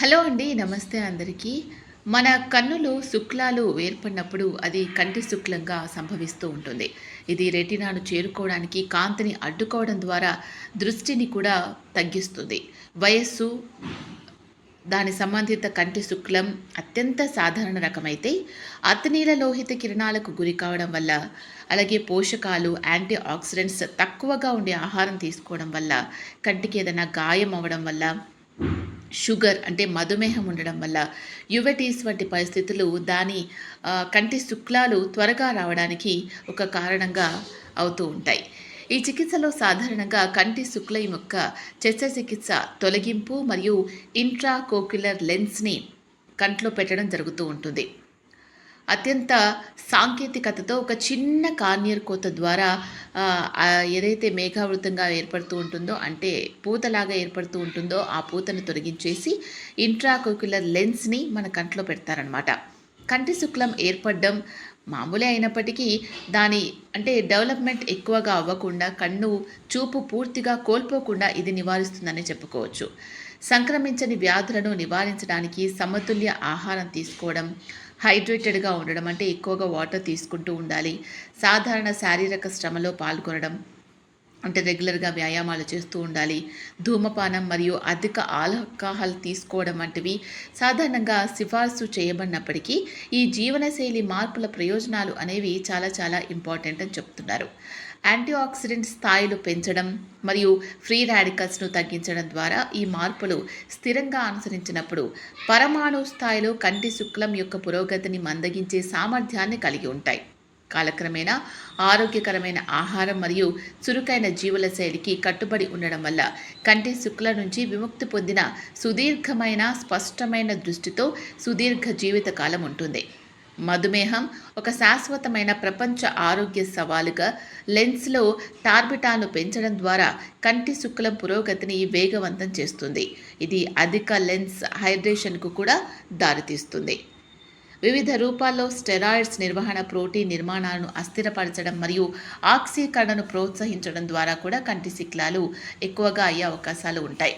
Hello అండి నమస్తే అందరికీ. మన కన్నులు శుక్లాలు ఏర్పడినప్పుడు అది కంటి శుక్లంగా సంభవిస్తూ ఉంటుంది. ఇది రెటినాను చేరుకోవడానికి కాంతిని అడ్డుకోవడం ద్వారా దృష్టిని కూడా తగ్గిస్తుంది. వయస్సు దాని సంబంధిత కంటి శుక్లం అత్యంత సాధారణ రకమైతే అతినీల లోహిత కిరణాలకు గురి కావడం వల్ల అలాగే పోషకాలు యాంటీ ఆక్సిడెంట్స్ తక్కువగా ఉండే ఆహారం తీసుకోవడం వల్ల కంటికి ఏదైనా గాయం అవ్వడం వల్ల షుగర్ అంటే మధుమేహం ఉండడం వల్ల యువటీస్ వంటి పరిస్థితులు దాని కంటి శుక్లాలు త్వరగా రావడానికి ఒక కారణంగా అవుతూ ఉంటాయి. ఈ చికిత్సలో సాధారణంగా కంటి శుక్లం యొక్క శస్త్రచికిత్స తొలగింపు మరియు ఇంట్రాకోక్యులర్ లెన్స్ని కంట్లో పెట్టడం జరుగుతూ ఉంటుంది. అత్యంత సాంకేతికతతో ఒక చిన్న కార్నియర్ కోత ద్వారా ఏదైతే మేఘావృతంగా ఏర్పడుతూ ఉంటుందో అంటే పూతలాగా ఏర్పడుతూ ఉంటుందో ఆ పూతను తొలగించేసి ఇంట్రాకోక్యులర్ లెన్స్ని మన కంట్లో పెడతారనమాట కంటి శుక్లం ఏర్పడడం మామూలే అయినప్పటికీ దాని అంటే డెవలప్మెంట్ ఎక్కువగా అవ్వకుండా కన్ను చూపు పూర్తిగా కోల్పోకుండా ఇది నివారిస్తుందని చెప్పుకోవచ్చు. సంక్రమించని వ్యాధులను నివారించడానికి సమతుల్య ఆహారం తీసుకోవడం హైడ్రేటెడ్గా ఉండడం అంటే ఎక్కువగా వాటర్ తీసుకుంటూ ఉండాలి. సాధారణ శారీరక శ్రమలో పాల్గొనడం. అంటే రెగ్యులర్గా వ్యాయామాలు చేస్తూ ఉండాలి. ధూమపానం మరియు అధిక ఆల్కహాల్ తీసుకోవడం వంటివి సాధారణంగా సిఫార్సు చేయబడినప్పటికీ ఈ జీవనశైలి మార్పుల ప్రయోజనాలు అనేవి చాలా చాలా ఇంపార్టెంట్ అని చెప్తున్నారు. యాంటీ ఆక్సిడెంట్ స్థాయిలు పెంచడం మరియు ఫ్రీ రాడికల్స్ను తగ్గించడం ద్వారా ఈ మార్పులు స్థిరంగా అనుసరించినప్పుడు పరమాణు స్థాయిలో కంటి శుక్లం యొక్క పురోగతిని మందగించే సామర్థ్యాన్ని కలిగి ఉంటాయి. కాలక్రమేణా ఆరోగ్యకరమైన ఆహారం మరియు చురుకైన జీవుల శైలికి కట్టుబడి ఉండడం వల్ల కంటి శుక్ల నుంచి విముక్తి పొందిన సుదీర్ఘమైన స్పష్టమైన దృష్టితో సుదీర్ఘ జీవితకాలం ఉంటుంది. మధుమేహం ఒక శాశ్వతమైన ప్రపంచ ఆరోగ్య సవాలుగా లెన్స్లో టార్బిటాను పెంచడం ద్వారా కంటి శుక్లం పురోగతిని వేగవంతం చేస్తుంది. ఇది అధిక లెన్స్ హైడ్రేషన్కు కూడా దారితీస్తుంది. వివిధ రూపాల్లో స్టెరాయిడ్స్ నిర్వహణ ప్రోటీన్ నిర్మాణాలను అస్థిరపరచడం మరియు ఆక్సీకరణను ప్రోత్సహించడం ద్వారా కూడా కంటి శిక్లాలు ఎక్కువగా అయ్యే అవకాశాలు ఉంటాయి.